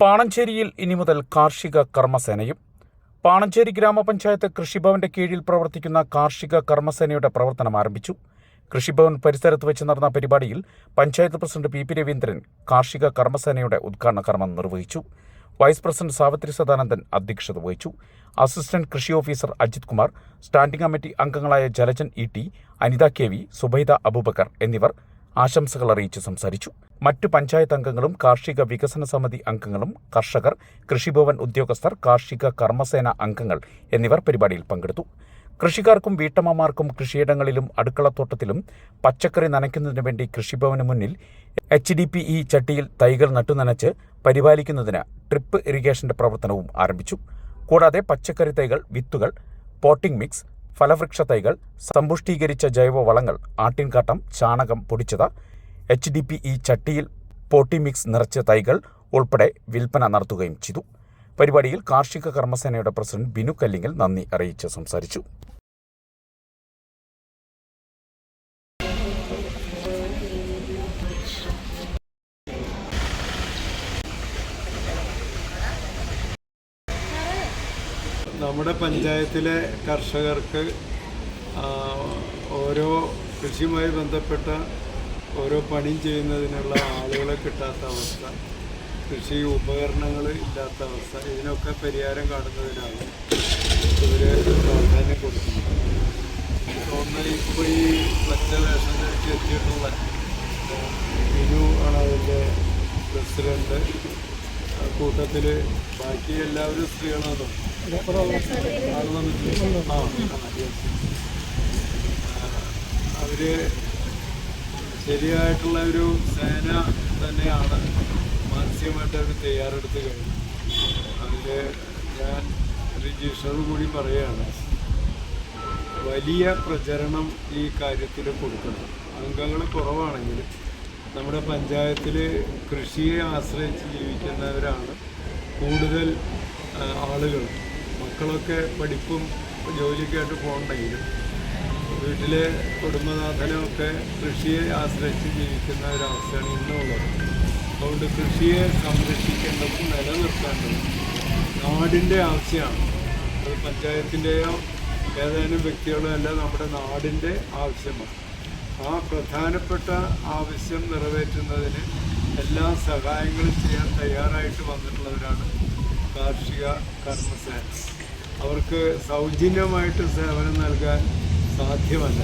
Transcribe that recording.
പാണഞ്ചേരിയിൽ ഇനി മുതൽ കാർഷിക കർമ്മസേനയും പാണഞ്ചേരി ഗ്രാമപഞ്ചായത്ത് കൃഷിഭവന്റെ കീഴിൽ പ്രവർത്തിക്കുന്ന കാർഷിക കർമ്മസേനയുടെ പ്രവർത്തനം ആരംഭിച്ചു. കൃഷിഭവൻ പരിസരത്ത് വെച്ച് നടന്ന പരിപാടിയിൽ panchayat president P P Raveendran കാർഷിക കർമ്മസേനയുടെ ഉദ്ഘാടന കർമ്മം നിർവഹിച്ചു. വൈസ് പ്രസിഡന്റ് സാവിത്രി സദാനന്ദൻ അധ്യക്ഷത വഹിച്ചു. അസിസ്റ്റന്റ് കൃഷി officer Ajith Kumar standing committee അംഗങ്ങളായ Jalajan E T Anitha K V Subaida Aboobacker എന്നിവർ ആശംസകൾ അറിയിച്ച് സംസാരിച്ചു. മറ്റു പഞ്ചായത്ത് അംഗങ്ങളും കാർഷിക വികസന സമിതി അംഗങ്ങളും കർഷകർ കൃഷിഭവൻ ഉദ്യോഗസ്ഥർ കാർഷിക കർമ്മസേന അംഗങ്ങൾ എന്നിവർ പരിപാടിയിൽ പങ്കെടുത്തു. കൃഷിക്കാർക്കും വീട്ടമ്മമാർക്കും കൃഷിയിടങ്ങളിലും അടുക്കളത്തോട്ടത്തിലും പച്ചക്കറി നനയ്ക്കുന്നതിനു വേണ്ടി കൃഷിഭവന് മുന്നിൽ എച്ച് ഡി പി ഇ ചട്ടിയിൽ തൈകൾ നട്ടുനനച്ച് പരിപാലിക്കുന്നതിന് ട്രിപ്പ് ഇറിഗേഷന്റെ പ്രവർത്തനവും ആരംഭിച്ചു. കൂടാതെ പച്ചക്കറി തൈകൾ വിത്തുകൾ പോട്ടിംഗ് മിക്സ് ഫലവൃക്ഷ തൈകൾ സമ്പുഷ്ടീകരിച്ച ജൈവ വളങ്ങൾ ആട്ടിൻകാട്ടം ചാണകം പൊടിച്ചത് എച്ച് ഡി പി ഇ ചട്ടിയിൽ പോട്ടിമിക്സ് നിറച്ച തൈകൾ ഉൾപ്പെടെ വിൽപ്പന നടത്തുകയും ചെയ്തു. പരിപാടിയിൽ കാർഷിക കർമ്മസേനയുടെ പ്രസിഡന്റ് ബിനു കല്ലിങ്ങൽ നന്ദി അറിയിച്ച് സംസാരിച്ചു. നമ്മുടെ പഞ്ചായത്തിലെ കർഷകർക്ക് ഓരോ കൃഷിയുമായി ബന്ധപ്പെട്ട ഓരോ പണിയും ചെയ്യുന്നതിനുള്ള ആളുകളെ കിട്ടാത്ത അവസ്ഥ കൃഷി ഉപകരണങ്ങൾ ഇല്ലാത്ത അവസ്ഥ ഇതിനൊക്കെ പരിഹാരം കാണുന്നതിനാണ് ഇവർ പ്രാധാന്യം കൊടുക്കുന്നത്. ഒന്ന് ഇപ്പോൾ ഈ പച്ച വേഷം ധരിച്ച് എത്തിയിട്ടുള്ള ബിനു ആണ് അതിന്റെ പ്രസിഡന്റ്. കൂട്ടത്തിൽ ബാക്കി എല്ലാവരും സ്ത്രീകളാണ്. ആൾ അവർ ശരിയായിട്ടുള്ള ഒരു സേന തന്നെയാണ് മാനസികമായിട്ട് അവർ തയ്യാറെടുത്ത് കഴിഞ്ഞു അതിൽ ഞാൻ രജിസ്റ്ററോട് കൂടി പറയുകയാണ് വലിയ പ്രചരണം ഈ കാര്യത്തിൽ കൊടുക്കണം. അംഗങ്ങൾ കുറവാണെങ്കിൽ നമ്മുടെ പഞ്ചായത്തിൽ കൃഷിയെ ആശ്രയിച്ച് ജീവിക്കുന്നവരാണ് കൂടുതൽ ആളുകൾ മക്കളൊക്കെ പഠിപ്പും ജോലിയൊക്കെയായിട്ട് പോകണ്ടെങ്കിലും വീട്ടിലെ കുടുംബനാഥനമൊക്കെ കൃഷിയെ ആശ്രയിച്ച് ജീവിക്കുന്ന ഒരവസ്ഥയാണ് ഇന്നുള്ളത്. അതുകൊണ്ട് കൃഷിയെ സംരക്ഷിക്കേണ്ടതും നിലനിർത്തേണ്ടതും നാടിന്റെ ആവശ്യമാണ്. അത് പഞ്ചായത്തിന്റെയോ ഏതാനും വ്യക്തികളോ അല്ല നമ്മുടെ നാടിന്റെ ആവശ്യമാണ്. ആ പ്രധാനപ്പെട്ട ആവശ്യം നിറവേറ്റുന്നതിന് എല്ലാ സഹായങ്ങളും ചെയ്യാൻ തയ്യാറായിട്ട് വന്നിട്ടുള്ളവരാണ് കാർഷിക കർമ്മസേന അവർക്ക് സൗജന്യമായിട്ട് സേവനം നൽകാൻ സാധ്യമല്ല.